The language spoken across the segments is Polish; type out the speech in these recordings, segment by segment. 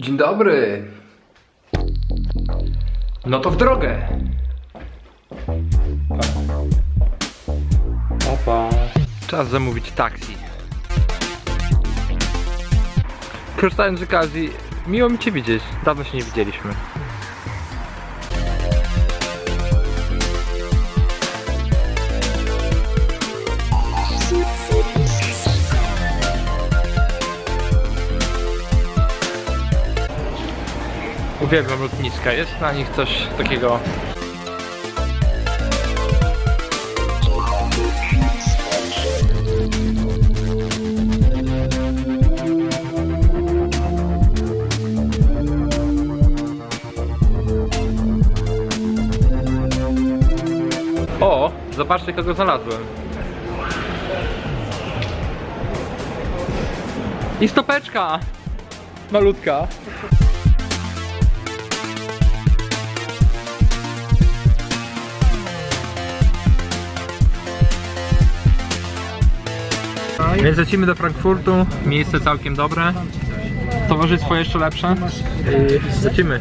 Dzień dobry. No to w drogę. Opa. Czas zamówić taksi. Korzystając z okazji, miło mi Cię widzieć. Dawno się nie widzieliśmy. Uwielbiam lotniska. Jest na nich coś takiego O, zobaczcie kogo znalazłem. I stopeczka! Malutka. Więc lecimy do Frankfurtu, miejsce całkiem dobre, towarzystwo jeszcze lepsze. I lecimy.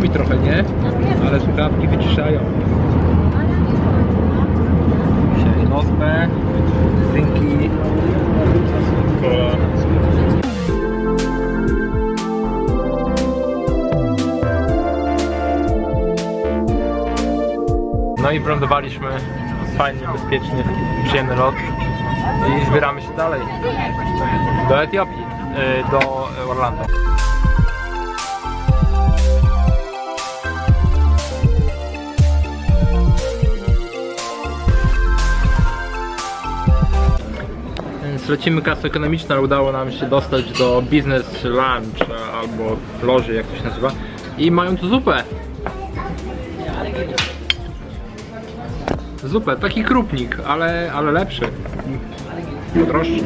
Szumi trochę, nie? Ale słuchawki wyciszają. Dzisiaj nocne, drinki. No i wylądowaliśmy fajnie, bezpiecznie, przyjemny lot i zbieramy się dalej do Etiopii, y, do Orlando. Więc lecimy klasą ekonomiczną, ale udało nam się dostać do business lunch albo loży, jak to się nazywa. I mają tu zupę. Zupę, taki krupnik, ale, ale lepszy. Droższy,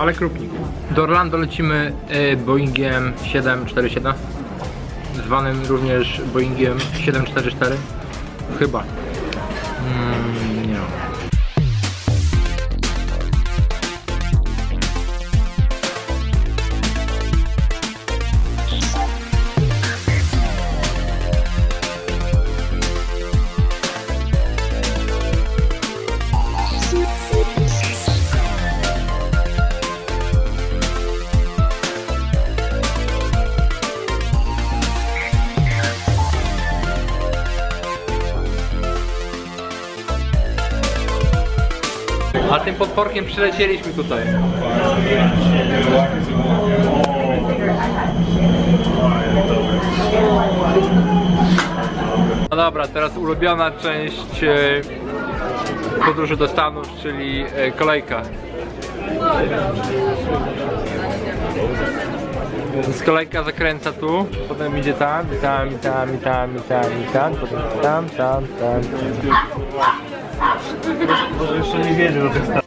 ale krupnik. Do Orlando lecimy y, Boeingiem 747, zwanym również Boeingiem 744. Chyba. Mm, A tym podporkiem przylecieliśmy tutaj. No dobra, teraz ulubiona część e, podróży do Stanów, czyli e, kolejka. Więc kolejka zakręca tu, potem idzie tam, i tam, i tam, i tam, i tam, i tam, potem tam, tam, tam, tam. Może jeszcze nie wiedział o tych stanach.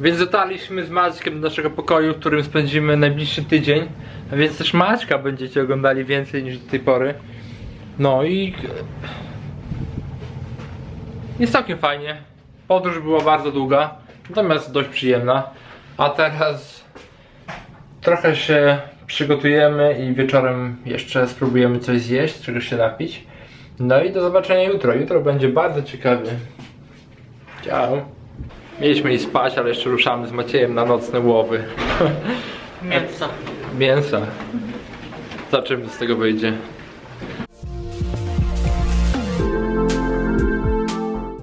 Więc dotarliśmy z Maćkiem do naszego pokoju, w którym spędzimy najbliższy tydzień. Więc też Maćka będziecie oglądali więcej niż do tej pory. No i... Jest całkiem fajnie. Podróż była bardzo długa, natomiast dość przyjemna. A teraz trochę się przygotujemy i wieczorem jeszcze spróbujemy coś zjeść, czegoś się napić. No i do zobaczenia jutro. Jutro będzie bardzo ciekawie. Ciao. Mieliśmy iść spać, ale jeszcze ruszamy z Maciejem na nocne łowy. Mięso. Mięsa. Zobaczymy co z tego wyjdzie.